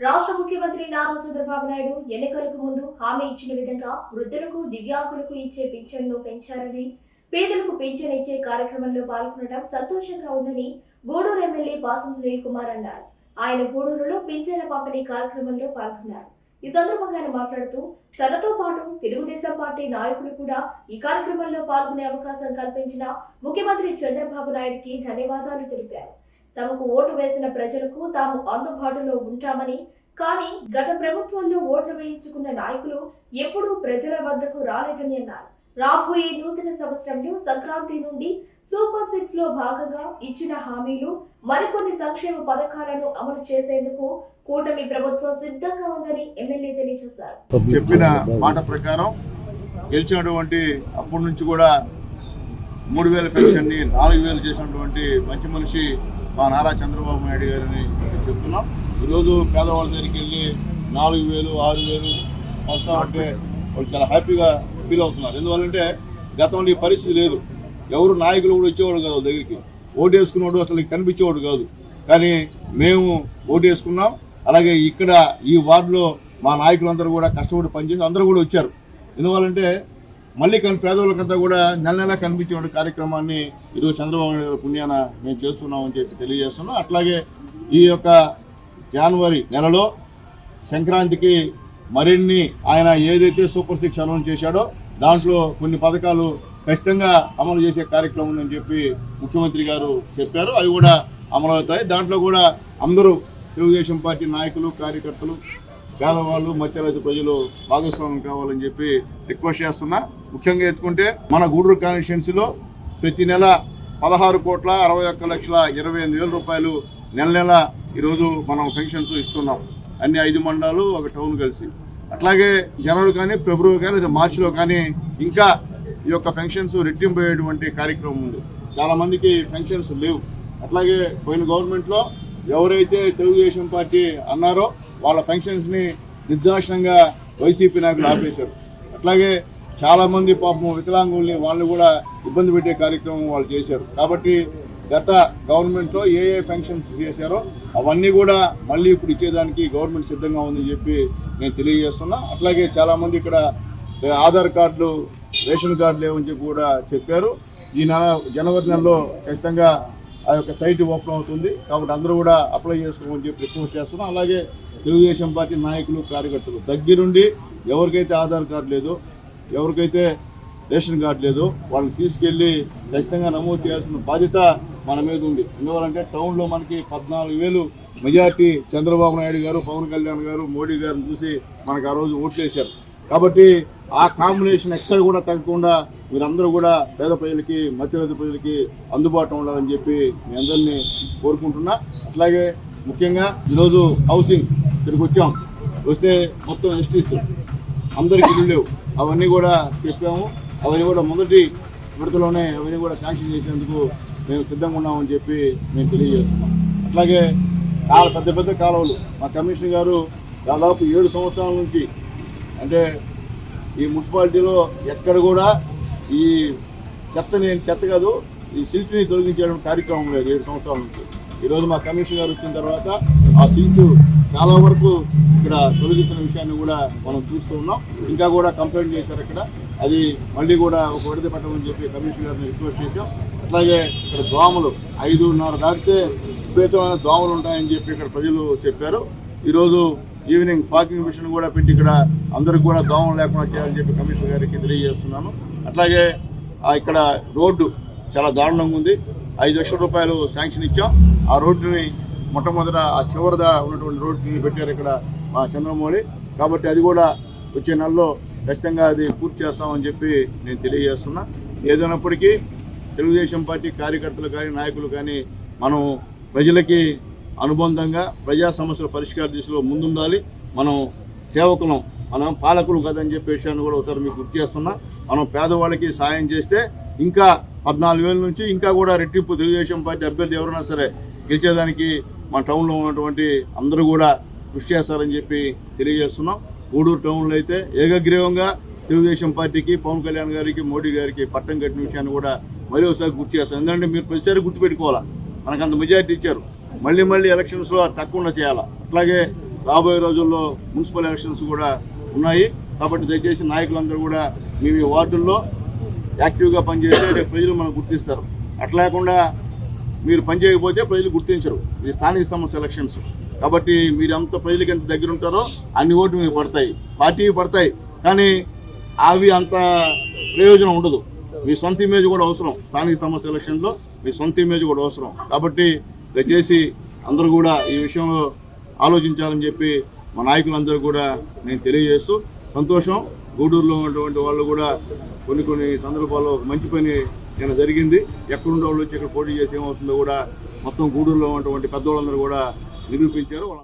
రాష్ట్ర ముఖ్యమంత్రి నారా చంద్రబాబు నాయుడు ఎన్నికలకు ముందు హామీ ఇచ్చిన విధంగా వృద్ధులకు దివ్యాంగులకు ఇచ్చే పింఛన్లు పెంచారని పేదలకు పింఛన్ ఇచ్చే కార్యక్రమంలో పాల్గొనడం సంతోషంగా ఉందని గూడూరు ఎమ్మెల్యే బాసం సునీల్ కుమార్ అన్నారు. ఆయన గూడూరులో పింఛన్ల పంపిణీ కార్యక్రమంలో పాల్గొన్నారు. ఈ సందర్భంగా ఆయన మాట్లాడుతూ తనతో పాటు తెలుగుదేశం పార్టీ నాయకులు కూడా ఈ కార్యక్రమంలో పాల్గొనే అవకాశం కల్పించిన ముఖ్యమంత్రి చంద్రబాబు నాయుడికి ధన్యవాదాలు తెలిపారు. తమకు ఓటు వేసిన ప్రజలకు తాము అందుబాటులో ఉంటామని కానీ గత ప్రభుత్వంలో ఓట్లు వేయించుకున్న నాయకులు ఎప్పుడూ ప్రజల వద్దకు రాలేదని అన్నారు. రాబోయే నూతన సంవత్సరంలో సంక్రాంతి నుండి సూపర్ సిక్స్లో భాగంగా ఇచ్చిన హామీలు మరికొన్ని సంక్షేమ పథకాలను అమలు చేసేందుకు కూటమి ప్రభుత్వం సిద్ధంగా ఉందని ఎమ్మెల్యే తెలియజేశారు. చెప్పిన మాట ప్రకారం గెలిచినటువంటి అప్పటి నుంచి కూడా మూడు వేల పెన్షన్ని నాలుగు వేలు చేసినటువంటి మంచి మనిషి మా నారా చంద్రబాబు నాయుడు గారిని చెప్తున్నాం. ఈరోజు పేదవాళ్ళ దగ్గరికి వెళ్ళి నాలుగు వేలు ఆరు వేలు వస్తామంటే వాళ్ళు చాలా హ్యాపీగా ఫీల్ అవుతున్నారు. ఎందువల్లంటే గతంలో ఈ పరిస్థితి లేదు. ఎవరు నాయకులు కూడా వచ్చేవాడు కాదు దగ్గరికి. ఓటు వేసుకున్నవాడు అసలు కనిపించేవాడు కాదు. కానీ మేము ఓటు వేసుకున్నాం అలాగే ఇక్కడ ఈ వార్డులో మా నాయకులందరూ కూడా కష్టపడి పనిచేసి అందరూ కూడా వచ్చారు. ఎందువల్లంటే మళ్ళీ కానీ పేదవాళ్ళకంతా కూడా నెల నెల కనిపించే కార్యక్రమాన్ని ఈరోజు చంద్రబాబు నాయుడు పుణ్యాన మేము చేస్తున్నామని చెప్పి తెలియజేస్తున్నాం. అట్లాగే ఈ యొక్క జనవరి నెలలో సంక్రాంతికి మరిన్ని ఆయన ఏదైతే సూపర్ సిక్స్ అనౌన్స్ చేశాడో దాంట్లో కొన్ని పథకాలు ఖచ్చితంగా అమలు చేసే కార్యక్రమం ఉందని చెప్పి ముఖ్యమంత్రి గారు చెప్పారు. అవి కూడా అమలు అవుతాయి దాంట్లో కూడా అందరూ తెలుగుదేశం పార్టీ నాయకులు కార్యకర్తలు పేదవాళ్ళు మధ్యరైతు ప్రజలు భాగస్వామ్యం కావాలని చెప్పి రిక్వెస్ట్ చేస్తున్నా. ముఖ్యంగా ఎత్తుకుంటే మన గూడూరు కాన్స్టిట్యున్సీలో ప్రతి నెల పదహారు కోట్ల అరవై ఒక్క లక్షల ఇరవై ఎనిమిది వేల రూపాయలు నెల నెల ఈరోజు మనం పెన్షన్స్ ఇస్తున్నాం. అన్ని ఐదు మండలాలు ఒక టౌన్ కలిసి. అట్లాగే జనవరి కానీ ఫిబ్రవరి కానీ లేదా మార్చిలో కానీ ఇంకా ఈ యొక్క పెన్షన్స్ రెట్టింపు అయ్యేటువంటి కార్యక్రమం ఉంది. చాలామందికి పెన్షన్స్ లేవు. అట్లాగే పోయిన గవర్నమెంట్లో ఎవరైతే తెలుగుదేశం పార్టీ అన్నారో వాళ్ళ పెన్షన్స్ని నిర్దాక్షణంగా వైసీపీ నాయకులు ఆపేశారు. అట్లాగే చాలామంది పాపం వికలాంగుల్ని వాళ్ళు కూడా ఇబ్బంది పెట్టే కార్యక్రమం వాళ్ళు చేశారు. కాబట్టి గత గవర్నమెంట్లో ఏ ఏ ఫంక్షన్స్ చేశారో అవన్నీ కూడా మళ్ళీ ఇప్పుడు ఇచ్చేదానికి గవర్నమెంట్ సిద్ధంగా ఉందని చెప్పి నేను తెలియజేస్తున్నా. అట్లాగే చాలామంది ఇక్కడ ఆధార్ కార్డులు రేషన్ కార్డులు లేవని చెప్పి కూడా చెప్పారు. ఈ నెల జనవరి నెలలో ఖచ్చితంగా ఆ యొక్క సైట్ ఓపెన్ అవుతుంది. కాబట్టి అందరూ కూడా అప్లై చేసుకోమని చెప్పి రిక్వెస్ట్ చేస్తున్నాం. అలాగే తెలుగుదేశం పార్టీ నాయకులు కార్యకర్తలు దగ్గరుండి ఎవరికైతే ఆధార్ కార్డు లేదో ఎవరికైతే రేషన్ కార్డు లేదో వాళ్ళని తీసుకెళ్ళి ఖచ్చితంగా నమోదు చేయాల్సిన బాధ్యత మన మీద ఉంది. ఎందువల్లంటే టౌన్లో మనకి పద్నాలుగు వేలు మెజార్టీ చంద్రబాబు నాయుడు గారు పవన్ కళ్యాణ్ గారు మోడీ గారిని చూసి మనకు ఆ రోజు ఓట్లు వేశారు కాబట్టి ఆ కాంబినేషన్ ఎక్కడ కూడా తగ్గకుండా మీరందరూ కూడా పేద ప్రజలకి మధ్యతరగతి ప్రజలకి అందుబాటులో ఉండాలని చెప్పి మీ అందరినీ కోరుకుంటున్నా. అట్లాగే ముఖ్యంగా ఈరోజు హౌసింగ్ ఇక్కడికి వచ్చాం. వస్తే మొత్తం ఎస్టీస్ అందరికి ఇల్లు లేవు. అవన్నీ కూడా చెప్పాము. అవన్నీ కూడా మొదటి విడతలోనే అవన్నీ కూడా శాంక్షన్ చేసేందుకు మేము సిద్ధంగా ఉన్నామని చెప్పి మేము తెలియజేస్తున్నాం. అట్లాగే చాలా పెద్ద పెద్ద కాలువలు. మా కమిషనర్ గారు దాదాపు ఏడు సంవత్సరాల నుంచి అంటే ఈ మున్సిపాలిటీలో ఎక్కడ కూడా ఈ చెత్తని చెత్త కాదు ఈ సిల్ట్ని తొలగించడం కార్యక్రమం లేదు ఏడు సంవత్సరాల నుంచి. ఈరోజు మా కమిషనర్ గారు వచ్చిన తర్వాత ఆ సిల్ట్ చాలా వరకు ఇక్కడ తొలగించిన విషయాన్ని కూడా మనం చూస్తూ ఉన్నాం. ఇంకా కూడా కంప్లైంట్ చేశారు ఇక్కడ. అది మళ్ళీ కూడా ఒక విడత పెట్టమని చెప్పి కమిషనర్ గారిని రిక్వెస్ట్ చేశాం. అట్లాగే ఇక్కడ దోమలు ఐదున్నర దాటితే విపరీతమైన దోమలు ఉంటాయని చెప్పి ఇక్కడ ప్రజలు చెప్పారు. ఈరోజు ఈవినింగ్ పార్కింగ్ మిషన్ కూడా పెట్టి ఇక్కడ అందరికి కూడా దోమలు లేకుండా చేయాలని చెప్పి కమిషనర్ గారికి తెలియజేస్తున్నాను. అట్లాగే ఇక్కడ రోడ్డు చాలా దారుణంగా ఉంది. ఐదు లక్షల రూపాయలు శాంక్షన్ ఇచ్చాం. ఆ రోడ్డుని మొట్టమొదట ఆ చివరిదా ఉన్నటువంటి రోడ్డుని పెట్టారు ఇక్కడ మా చంద్రమౌళి. కాబట్టి అది కూడా వచ్చే నెలలో ఖచ్చితంగా అది పూర్తి చేస్తామని చెప్పి నేను తెలియజేస్తున్నా. ఏదైనప్పటికీ తెలుగుదేశం పార్టీ కార్యకర్తలు కానీ నాయకులు కానీ మనం ప్రజలకి అనుబంధంగా ప్రజా సమస్యల పరిష్కార దిశలో ముందుండాలి. మనం సేవకులం మనం పాలకులు కదని చెప్పే విషయాన్ని కూడా ఒకసారి మీకు గుర్తు చేస్తున్నా. మనం పేదవాళ్ళకి సాయం చేస్తే ఇంకా పద్నాలుగు వేల నుంచి ఇంకా కూడా రెట్టింపు తెలుగుదేశం పార్టీ అభ్యర్థి ఎవరైనా సరే గెలిచేదానికి మన టౌన్లో ఉన్నటువంటి అందరూ కూడా కృషి చేస్తారని చెప్పి తెలియజేస్తున్నాం. గూడూరు టౌన్లో అయితే ఏకగ్రీవంగా తెలుగుదేశం పార్టీకి పవన్ కళ్యాణ్ గారికి మోడీ గారికి పట్టం కట్టిన విషయాన్ని కూడా మరీ ఒకసారి గుర్తు చేస్తాం. ఎందుకంటే మీరు ప్రతిసారి గుర్తుపెట్టుకోవాలా? మనకు అంత మెజారిటీ ఇచ్చారు. మళ్ళీ మళ్ళీ ఎలక్షన్స్లో తక్కువ చేయాలా. అట్లాగే రాబోయే రోజుల్లో మున్సిపల్ ఎలక్షన్స్ కూడా ఉన్నాయి. కాబట్టి దయచేసి నాయకులందరూ కూడా మీ మీ వార్డుల్లో యాక్టివ్గా పనిచేస్తే రేపు ప్రజలు మనం గుర్తిస్తారు. అట్లా లేకుండా మీరు పనిచేయకపోతే ప్రజలు గుర్తించరు. ఇది స్థానిక సంస్థ ఎలక్షన్స్ కాబట్టి మీరు ఎంత ప్రజలకు ఎంత దగ్గర ఉంటారో అన్ని ఓట్లు మీకు పడతాయి. పార్టీవి పడతాయి. కానీ అవి అంత ప్రయోజనం ఉండదు. మీ సొంత ఇమేజ్ కూడా అవసరం. స్థానిక సంస్థ ఎలక్షన్లో మీ సొంత ఇమేజ్ కూడా అవసరం. కాబట్టి దయచేసి అందరూ కూడా ఈ విషయంలో ఆలోచించాలని చెప్పి మా నాయకులందరూ కూడా నేను తెలియజేస్తూ సంతోషం. గూడూరులో ఉన్నటువంటి వాళ్ళు కూడా కొన్ని కొన్ని సందర్భాల్లో ఒక మంచి పని నేను జరిగింది. ఎక్కడుండే వాళ్ళు వచ్చి ఇక్కడ పోటీ చేసి ఏమవుతుందో కూడా మొత్తం గూడూరులో ఉన్నటువంటి పెద్దవాళ్ళందరూ కూడా నిరూపించారు.